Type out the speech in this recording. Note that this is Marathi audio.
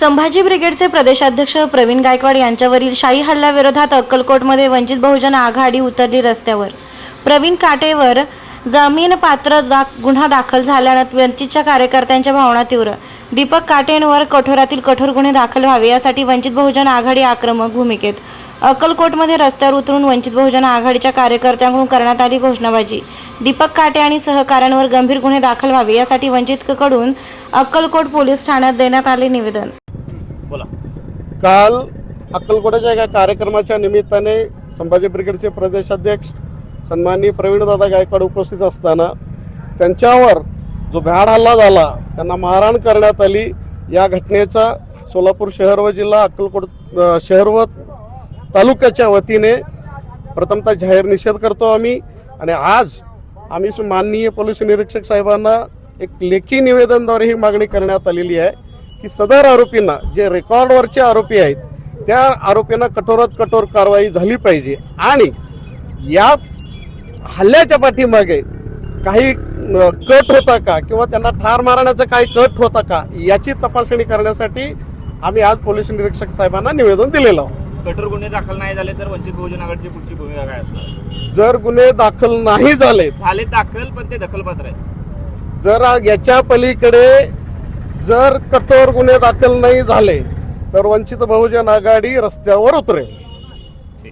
संभाजी ब्रिगेडचे प्रदेशाध्यक्ष प्रवीण गायकवाड यांच्यावरील शाही हल्ल्याविरोधात अक्कलकोटमध्ये वंचित बहुजन आघाडी उतरली रस्त्यावर. प्रवीण काटेवर जमीन पात्र दा गुन्हा दाखल झाल्यानं वंचितच्या कार्यकर्त्यांच्या भावना तीव्र. दीपक काटेंवर कठोरातील कठोर गुन्हे दाखल व्हावे यासाठी वंचित बहुजन आघाडी आक्रमक भूमिकेत. अक्कलकोटमध्ये रस्त्यावर उतरून वंचित बहुजन आघाडीच्या कार्यकर्त्यांकडून करण्यात आली घोषणाबाजी. दीपक काटे आणि सहकाऱ्यांवर गंभीर गुन्हे दाखल व्हावे यासाठी वंचितकडून अक्कलकोट पोलीस ठाण्यात देण्यात आले निवेदन. काल अक्कलकोटाच्या एका कार्यक्रमाच्या निमित्ताने संभाजी ब्रिगेडचे प्रदेशाध्यक्ष सन्माननीय प्रवीणदादा गायकवाड उपस्थित असताना त्यांच्यावर जो भ्याड हल्ला झाला त्यांना मारहाण करण्यात आली. या घटनेचा सोलापूर शहर व जिल्हा अक्कलकोट शहर व तालुक्याच्या वतीने प्रथमतः जाहीर निषेध करतो आम्ही. आणि आज आम्ही सु- माननीय पोलीस निरीक्षक साहेबांना एक लेखी निवेदनद्वारे ही मागणी करण्यात आलेली आहे. की सदर आरोपींना जे रेकॉर्डवरचे आरोपी आहेत त्या आरोपींना कठोरात कठोर कारवाई झाली पाहिजे. आणि या हल्ल्याच्या पाठीमागे काही कट होता का? किंवा त्यांना ठार मारण्याचा काही कट होता का? याची तपासणी करण्यासाठी आम्ही आज पोलीस निरीक्षक साहेबांना निवेदन दिलेलं आहोत. कठोर गुन्हे दाखल नाही झाले तर वंचित बहुजन आघाडीची पुढची भूमिका काय असणार? जर गुन्हे दाखल नाही झाले झाले दाखल पण ते दखलपात्र आहे जर याच्या पलीकडे जर कठोर गुन्हे दाखल नाही झाले तर वंचित बहुजन आघाडी रस्त्यावर उतरेल.